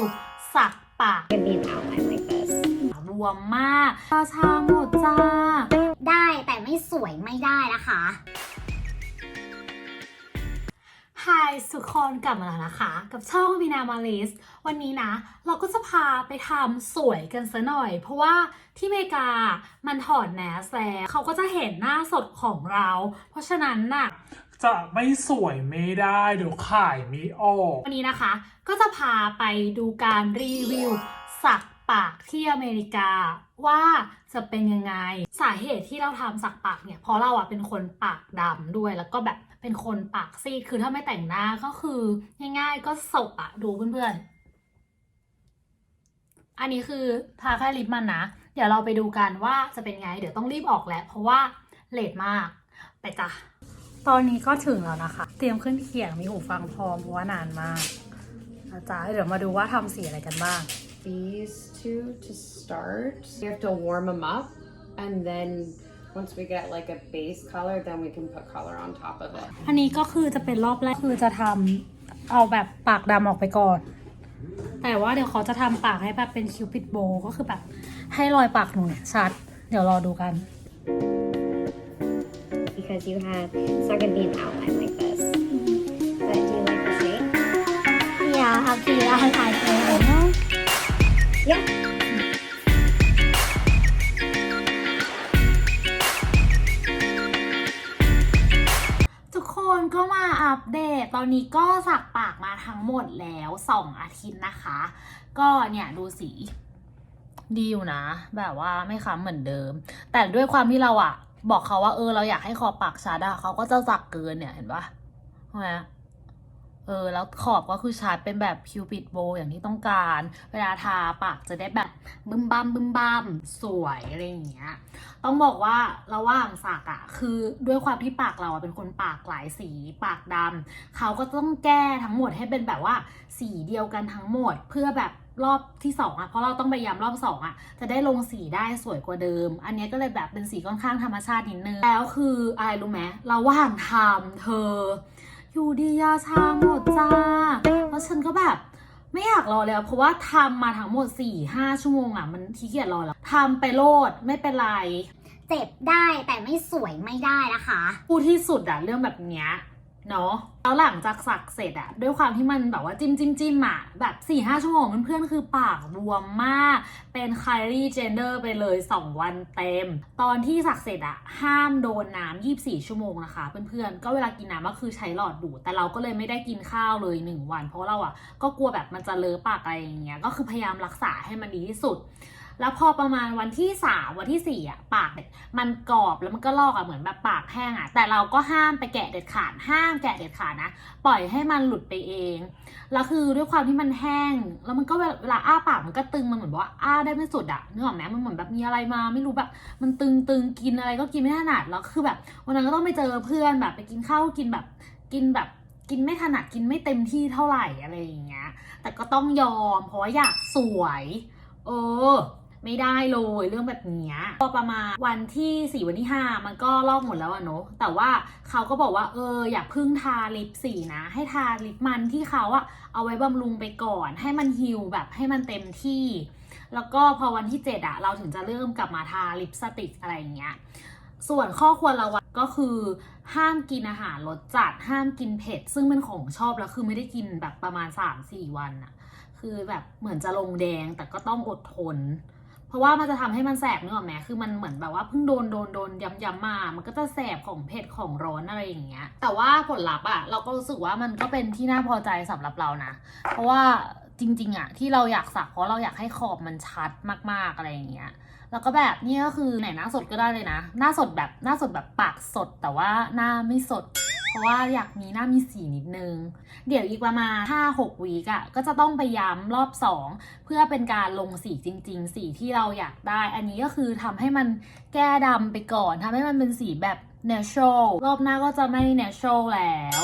วสักปาก Give me an outline like this. รวมมากราชาหมดจ้า ได้แต่ไม่สวยไม่ได้นะคะ ไฮทุกคนกลับมาแล้วนะคะ กับช่องวีนามาลิส วันนี้นะ เราก็จะพาไปทำสวยกันซะหน่อย เพราะว่าที่อเมริกามันถอดแมสแล้วเขาก็จะเห็นหน้าสดของเรา เพราะฉะนั้นน่ะ จะไม่สวยไม่ได้เดี๋ยวขายไม่ออก วันนี้นะคะ ก็จะพาไปดูการรีวิวสักปากที่อเมริกาว่าจะเป็นยังไง สาเหตุที่เราทำสักปากเนี่ยเพราะเราอะเป็นคนปากดำด้วยแล้วก็แบบเป็นคนปากซีดคือถ้าไม่แต่งหน้าก็คือง่ายๆก็สกอะดูเพื่อนๆ อันนี้คือทาแค่ลิปมันนะ เดี๋ยวเราไปดูกันว่าจะเป็นไง เดี๋ยวต้องรีบออกแล้ว เพราะว่าเลทมากไปจ้ะ ตอนนี้ก็ถึงแล้วนะคะ เตรียมขึ้นเขียงมีหูฟังพร้อมเพราะว่านานมากนะจ๊ะเดี๋ยวมาดูว่าทำสีอะไรกันบ้าง these two to start. You have to warm them up, and then once we get like a base color, then we can put color on top of it. อันนี้ก็คือจะเป็นรอบแรกคือจะทำเอาแบบปากดำออกไปก่อน แต่ว่าเดี๋ยวเขาจะทำปากให้แบบเป็นคิวปิดโบก็คือแบบให้รอยปากหนูเนี่ยชัด เดี๋ยวรอดูกัน because you have it's not gonna be an outline like this. But do you like the shape? Yeah okay I I I know Yeah. ทุกคนก็มาอัปเดต ตอนนี้ก็สักปากมาทั้งหมดแล้ว 2 อาทิตย์นะคะ ก็เนี่ยดูสีดีอยู่นะ แบบว่าไม่ค้ำเหมือนเดิม แต่ด้วยความที่เราอะ บอกเขาว่าเออเราอยากให้ขอบปากชัดอะเขาก็จะสักเกินเนี่ยเห็นปะใช่ไหม เออแล้วขอบก็คือชัดเป็นแบบคิวปิดโบอย่างที่ต้องการ เวลาทาปากจะได้แบบบึ้มบัมบึ้มบัมสวยอะไรอย่างเงี้ยต้องบอกว่าระหว่างสักอะคือด้วยความที่ปากเราอะเป็นคนปากหลายสีปากดำเขาก็ต้องแก้ทั้งหมดให้เป็นแบบว่าสีเดียวกันทั้งหมดเพื่อแบบรอบที่สองอะเพราะเราต้องไปย้ำรอบสองอะจะได้ลงสีได้สวยกว่าเดิม อันนี้ก็เลยแบบเป็นสีค่อนข้างธรรมชาตินิดนึงแล้วคืออะไรรู้ไหมระหว่างทำเธอ อยู่ดียาชาหมดจ้า แล้วฉันก็แบบไม่อยากรอแล้ว เพราะว่าทำมาทั้งหมด4ี่ห้าชั่วโมงอะมันขี้เกียจรอแล้วทำไปโลดไม่เป็นไร เจ็บได้แต่ไม่สวยไม่ได้นะคะพูดที่สุดอะเรื่องแบบเนี้ย เนาะแล้วหลังจากสักเสร็จอะด้วยความที่มันแบบว่าจิ้มจิ้มจิ้มอะแบบ4ี่ห้าชั่วโมงเพื่อนๆคือปากบวมมาก เป็นไคลี่เจนเดอร์ไปเลย 2 วันเต็ม ตอนที่สักเสร็จอะห้ามโดนน้ำ24 ชั่วโมงนะคะ เพื่อนๆ ก็เวลากินน้ำก็คือใช้หลอดดูดแต่เราก็เลยไม่ได้กินข้าวเลย 1 วัน เพราะเราอะก็กลัวแบบมันจะเลอะปากอะไรอย่างเงี้ยก็คือพยายามรักษาให้มันดีที่สุด แล้วพอประมาณวันที่สามวันที่สี่อะปากเนี่ยมันกรอบแล้วมันก็ลอกอะเหมือนแบบปากแห้งอะแต่เราก็ห้ามไปแกะเด็ดขาดห้ามแกะเด็ดขาดนะปล่อยให้มันหลุดไปเองแล้วคือด้วยความที่มันแห้ง แล้วมันก็เวลาอ้าปากมันก็ตึงมันเหมือนว่าอ้าได้ไม่สุดอะนึกออกไหมมันเหมือนแบบมีอะไรมา ไม่รู้แบบมันตึงตึงกินอะไรก็กินไม่ถนัดแล้วคือแบบ วันนั้นก็ต้องไปเจอเพื่อนแบบไปกินข้าวกินแบบกินแบบกินไม่ถนัดกินไม่เต็มที่เท่าไหร่อะไรอย่างเงี้ย แต่ก็ต้องยอมเพราะว่าอยากสวย เออ ไม่ได้เลยเรื่องแบบเนี้ยพอประมาณวันที่สี่วันที่ห้ามันก็ลอกหมดแล้วอะเนาะแต่ว่าเขาก็บอกว่าเอออย่าเพึ่งทาลิปสีนะ ให้ทาลิปมันที่เขาอะเอาไว้บำรุงไปก่อน ให้มันฮิวแบบให้มันเต็มที่ แล้วก็พอวันที่เจ็ดอะเราถึงจะเริ่มกลับมาทาลิปสติกอะไรอย่างเงี้ยส่วนข้อควรระวังก็คือ ห้ามกินอาหารรสจัดห้ามกินเผ็ด ซึ่งเป็นของชอบแล้วคือไม่ได้กินแบบประมาณ 3-4 วันอะคือแบบเหมือนจะลงแดงแต่ก็ต้องอดทน เพราะว่ามันจะทำให้มันแสบนึกออกไหมคือมันเหมือนแบบว่าเพิ่งโดนโดนโดนย้ำย้ำมา มันก็จะแสบของเผ็ดของร้อนอะไรอย่างเงี้ย แต่ว่าผลลัพธ์อะเราก็รู้สึกว่ามันก็เป็นที่น่าพอใจสำหรับเรานะ เพราะว่า จริง ๆอะที่เราอยากสักเพราะเราอยากให้ขอบมันชัดมากๆอะไรอย่างเงี้ยแล้วก็แบบนี่ก็คือไหนหน้าสดก็ได้เลยนะ หน้าสดแบบหน้าสดแบบปากสดแต่ว่าหน้าไม่สด เพราะว่าอยากมีหน้ามีสีนิดนึง เดี๋ยวอีกประมาณ5-6วีกอะก็จะต้องไปย้ำรอบ 2 เพื่อเป็นการลงสีจริง ๆ สีที่เราอยากได้ อันนี้ก็คือทำให้มันแก้ดำไปก่อนทำให้มันเป็นสีแบบ natural รอบหน้าก็จะไม่ natural แล้ว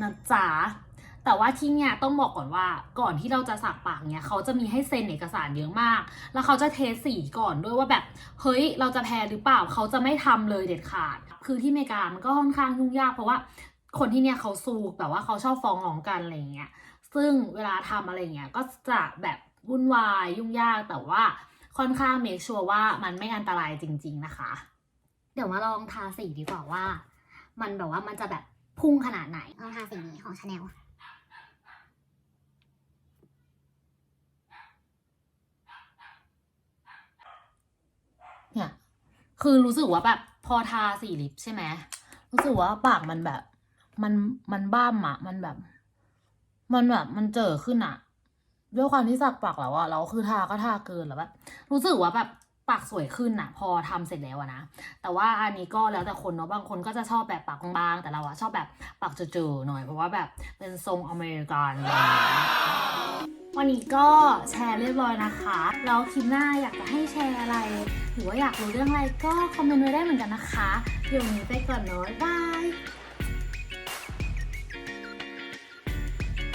นะจ๊ะ แต่ว่าที่เนี่ยต้องบอกก่อนว่าก่อนที่เราจะสักปากเนี่ยเขาจะมีให้เซ็นเอกสารเยอะมาก แล้วเขาจะเทสสีก่อนด้วยว่าแบบ เฮ้ยเราจะแพ้หรือเปล่าเขาจะไม่ทำเลยเด็ดขาด คือที่อเมริกามันก็ค่อนข้างยุ่งยากเพราะว่าคนที่เนี่ยเขาซูแบบว่าเขาชอบฟ้องร้องกันอะไรเงี้ยซึ่งเวลาทำอะไรเงี้ยก็จะแบบวุ่นวายยุ่งยากแต่ว่าค่อนข้างเมคชัวร์ว่ามันไม่อันตรายจริง ๆนะคะ เดี๋ยวมาลองทาสีดีกว่าว่า มันแบบว่ามันจะแบบพุ่งขนาดไหนลองทาสีนี้ของชาแนล เนี่ย คือรู้สึกว่าแบบพอทาสีลิปใช่ไหมรู้สึกว่าปากมันแบบ มันมันบ้ามอะมันแบบ มันแบบมันเจอขึ้นอะด้วยความที่สักปากแล้วอะเราคือทาก็ทาเกินแล้วแบบรู้สึกว่าแบบปากสวยขึ้นอะพอทำเสร็จแล้วอะนะแต่ว่าอันนี้ก็แล้วแต่คนเนาะบางคนก็จะชอบแบบปากบางๆแต่เราอะชอบแบบปากเจอๆหน่อยเพราะว่าแบบเป็นทรงอเมริกันอะไรอย่างเงี้ย วันนี้ก็แชร์เรียบร้อยนะคะ แล้วคลิปหน้าอยากจะให้แชร์อะไร หรือว่าอยากรู้เรื่องอะไรก็คอมเมนต์ไว้ได้เหมือนกันนะคะเดี๋ยวนี้ไปก่อนเนาะบ๊ายบาย